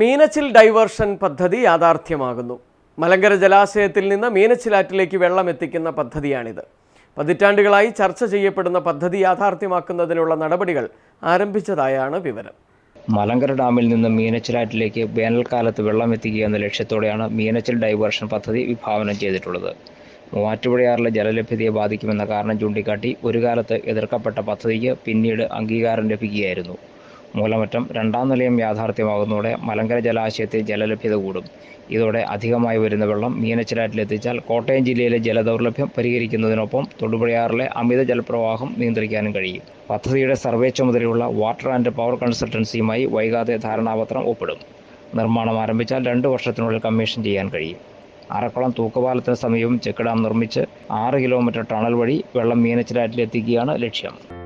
Meenachil diversion പദ്ധതി യാഥാർത്ഥ്യമാകുന്നു. മലങ്കര ജലാശയത്തിൽ നിന്ന് മീനച്ചിലാറ്റിലേക്ക് വെള്ളം എത്തിക്കുന്ന പദ്ധതിയാണിത്. പതിറ്റാണ്ടുകളായി ചർച്ച ചെയ്യപ്പെടുന്ന പദ്ധതി യാഥാർത്ഥ്യമാക്കുന്നതിനുള്ള നടപടികൾ ആരംഭിച്ചതായാണ് വിവരം. മലങ്കര ഡാമിൽ നിന്ന് മീനച്ചിലാറ്റിലേക്ക് വേനൽക്കാലത്ത് വെള്ളം എത്തിക്കുക എന്ന ലക്ഷ്യത്തോടെയാണ് മീനച്ചിൽ ഡൈവേർഷൻ പദ്ധതി വിഭാവനം ചെയ്തിട്ടുള്ളത്. മൂവാറ്റുപുഴയാറിലെ ജലലഭ്യതയെ ബാധിക്കുമെന്ന കാരണം ചൂണ്ടിക്കാട്ടി ഒരു കാലത്ത് എതിർക്കപ്പെട്ട പദ്ധതിക്ക് പിന്നീട് അംഗീകാരം ലഭിക്കുകയായിരുന്നു. മൂലമറ്റം രണ്ടാം നിലയം യാഥാർത്ഥ്യമാകുന്നതോടെ മലങ്കര ജലാശയത്തിൽ ജലലഭ്യത കൂടും. ഇതോടെ അധികമായി വരുന്ന വെള്ളം മീനച്ചിലാറ്റിലെത്തിച്ചാൽ കോട്ടയം ജില്ലയിലെ ജലദൗർലഭ്യം പരിഹരിക്കുന്നതിനൊപ്പം തൊടുപുഴയാറിലെ അമിത ജലപ്രവാഹം നിയന്ത്രിക്കാനും കഴിയും. പദ്ധതിയുടെ സർവേ ചുമതലയുള്ള വാട്ടർ ആൻഡ് പവർ കൺസൾട്ടൻസിയുമായി വൈകാതെ ധാരണാപത്രം ഒപ്പിടും. നിർമ്മാണം ആരംഭിച്ചാൽ രണ്ട് വർഷത്തിനുള്ളിൽ കമ്മീഷൻ ചെയ്യാൻ കഴിയും. അറക്കുളം തൂക്കുപാലത്തിന് സമീപം ചെക്ക് ഡാം നിർമ്മിച്ച് ആറ് കിലോമീറ്റർ ടണൽ വഴി വെള്ളം മീനച്ചിലാറ്റിലെത്തിക്കുകയാണ് ലക്ഷ്യം.